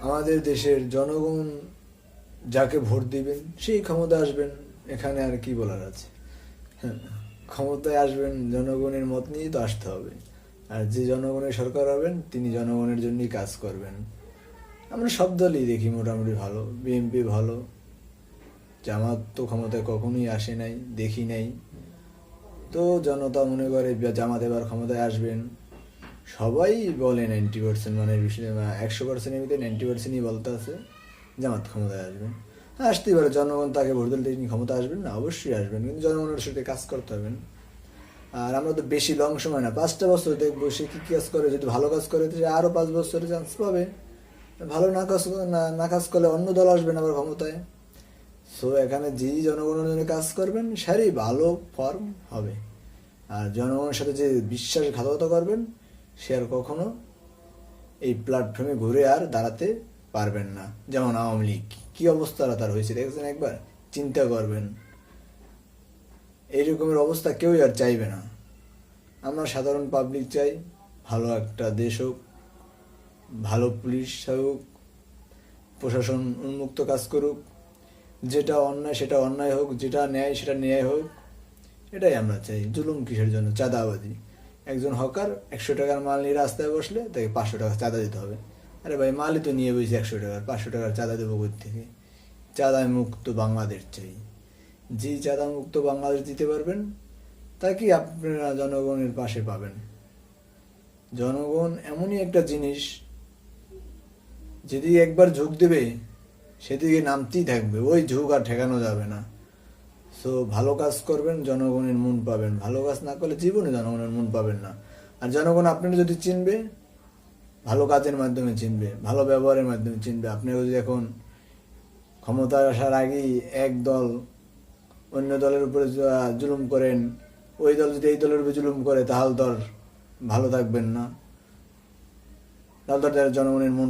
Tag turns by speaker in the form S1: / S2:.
S1: আমাদের দেশের জনগণ যাকে ভোট দিবেন সেই ক্ষমতা আসবেন। এখানে আর কি বলার আছে? হ্যাঁ, ক্ষমতায় আসবেন জনগণের মত নিয়েই তো আসতে হবে। আর যে জনগণের সরকার হবেন তিনি জনগণের জন্যই কাজ করবেন। আমরা সব দলই দেখি মোটামুটি ভালো। বিএনপি ভালো। জামাত তো ক্ষমতায় কখনোই আসে নাই দেখি নাই। তো জনতা মনে করে জামাত এবার ক্ষমতায় আসবেন সবাই বলে নাইনটি পার্সেন্ট মানে একশো পার্সেন্টের ভিতরে নাইনটি পার্সেন্টই বলতে আছে। জামাত ক্ষমতায় আসবেন। হ্যাঁ আসতেই পারে, জনগণ তাকে ভোট দিলে তিনি ক্ষমতা আসবেন না, অবশ্যই আসবেন, কিন্তু জনগণের সাথে কাজ করতে হবে। না। আর আমরা তো বেশি লং সময় না, পাঁচটা বছর দেখব সে কী কাজ করে, যদি ভালো কাজ করে, তো আরও পাঁচ বছরে চান্স পাবে। ভালো না কাজ না না কাজ করলে অন্য দল আসবে না আবার ক্ষমতায়। সো এখানে যেই জনগণের জন্য কাজ করবেন, সেরই ভালো ফর্ম হবে। আর জনগণের সাথে যে বিশ্বাসঘাতকতা করবেন সে আর কখনো এই প্ল্যাটফর্মে ঘুরে আর দাঁড়াতে পারবেন না। যেমন আওয়ামী লীগ। কি অবস্থা তার হয়েছে দেখেছেন একবার? চিন্তা করবেন। এইরকমের অবস্থা কেউই আর চাইবে না। আমরা সাধারণ পাবলিক চাই, ভালো একটা দেশ হোক, ভালো পুলিশ হোক, প্রশাসন উন্মুক্ত কাজ করুক, যেটা অন্যায় সেটা অন্যায় হোক, যেটা ন্যায় সেটা ন্যায় হোক, এটাই আমরা চাই। জুলুম কিসের জন্য? চাঁদাবাজি। একজন হকার একশো টাকার মাল নিয়ে রাস্তায় বসলে তাকে পাঁচশো টাকা চাঁদা দিতে হবে। আরে ভাই, মালই তো নিয়ে বসে একশো টাকার, পাঁচশো টাকার চাঁদা দেবো থেকে চাঁদায় মুক্ত বাংলাদেশ চাই। যে চাঁদা মুক্ত বাংলাদেশ দিতে পারবেন, তাকে আপনারা জনগণের পাশে পাবেন। জনগণ এমনই একটা জিনিস, যেদিকে একবার ঝুঁক দেবে, সেদিকে নামতেই থাকবে। ওই ঝুঁক আর ঠেকানো যাবে না। সো ভালো কাজ করবেন, জনগণের মন পাবেন। ভালো কাজ না করলে জীবনে জনগণের মন পাবেন না। আর জনগণ আপনারা যদি চিনবে, ভালো কাজের মাধ্যমে চিনবে, ভালো ব্যবহারের মাধ্যমে চিনবে। আপনি যদি এখন ক্ষমতায় আসার আগেই এক দল অন্য দলের উপরে জুলুম করেন, ওই দল যদি এই দলের উপরে জুলুম করে, তাহলে আর ভালো থাকবেন না। তাহলে তো আর জনগণের মন